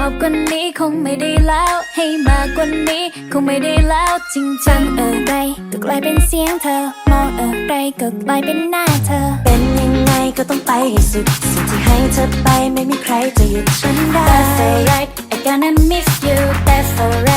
อบกว่านี้คงไม่ได้แล้ว ให้มากกว่านี้คงไม่ได้แล้วจริงจังอะไรก็กลายเป็นเสียงเธอ มองอะไรก็กลายเป็นหน้าเธอ เป็นยังไงก็ต้องไปให้สุดสิ่งที่ให้เธอไปไม่มีใครจะหยุดฉันได้ That's alright I gonna miss you That's alright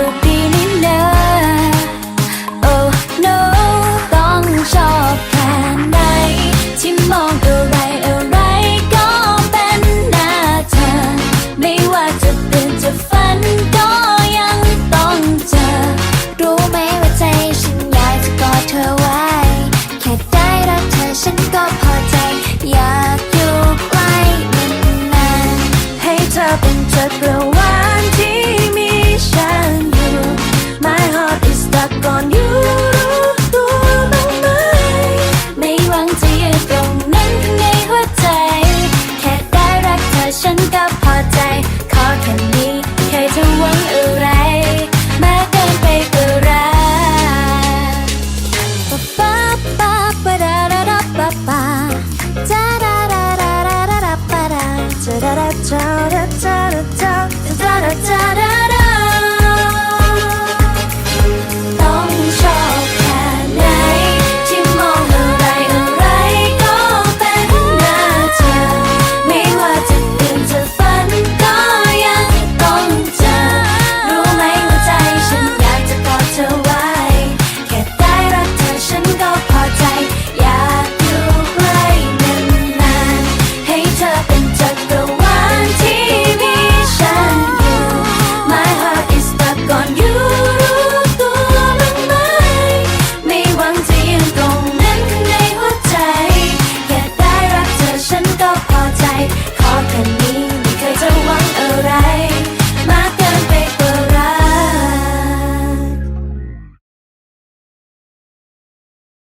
สุดดีนี่นะโอ้ no ต้องชอบแค่ไหนที่มองอไรอะไรก็เป็นหน้าเธอ ไม่ว่าจะตื่นจะฝันก็ยังต้องเจอ รู้ไหมว่าใจฉันอยากจะกอดเธอไว้ แค่ได้รักเธอฉันก็พอใจ อยากอยู่ใกล้นานๆให้เธอเป็นจุด